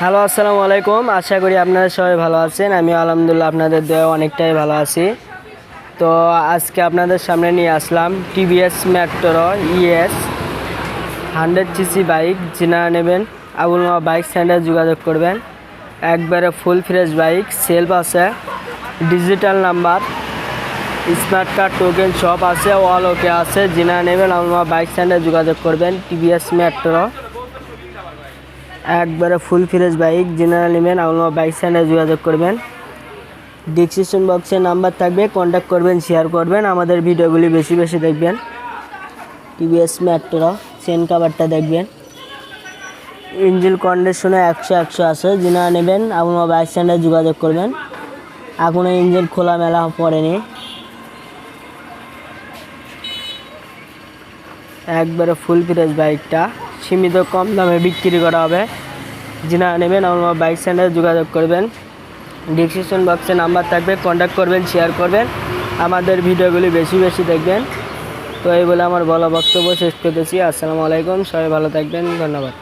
Hello, আসসালামু আলাইকুম। আশা করি আপনারা সবাই ভালো আছেন। আমি আলহামদুলিল্লাহ আপনাদের দয়া অনেকটাই ভালো আছি। তো আজকে আপনাদের সামনে নিয়ে আসলাম TVS metro ES hundred CC bike. যিনারা নেবেন, আবুল মা বাইক সেন্টারে যোগাযোগ করবেন। একবারে ফুল ফ্রেশ বাইক, সেলফ আছে, digital number, smart card, token সব আছে, অল ওকে আছে। যিনারা নেবেন, আবুল মা বাইক সেন্টারে যোগাযোগ করবেন টিভিএস মেট্রো একবারে ফুল ফ্রেশ বাইক জেনারেল নেবেন আপনার বাইক স্ট্যান্ডে যোগাযোগ করবেন। ডিসক্রিপশন বক্সে নাম্বার থাকবে কন্ট্যাক্ট করবেন শেয়ার করবেন, আমাদের ভিডিওগুলি বেশি বেশি দেখবেন। টিভিএস মেট্রো চেন কাভারটা দেখবেন। ইঞ্জিন কন্ডিশনে একশো একশো আছে যিনারা নেবেন আপনার বাইক স্ট্যান্ডে যোগাযোগ করবেন। এখনও ইঞ্জিন খোলা মেলা পড়েনি। একবারে ফুল ফ্রেশ বাইকটা সীমিত কম দামে বিক্রি করা হবে। যিনা নেবেন, আমার বাইক সেন্টারে যোগাযোগ করবেন। ডিসক্রিপশন বক্সে নাম্বার থাকবে কন্ট্যাক্ট করবেন শেয়ার করবেন। আমাদের ভিডিওগুলি বেশি বেশি দেখবেন। তো এই বলে আমার বলা বক্তব্য শেষ করতেছি। আসসালামু আলাইকুম, সবাই ভালো থাকবেন, ধন্যবাদ।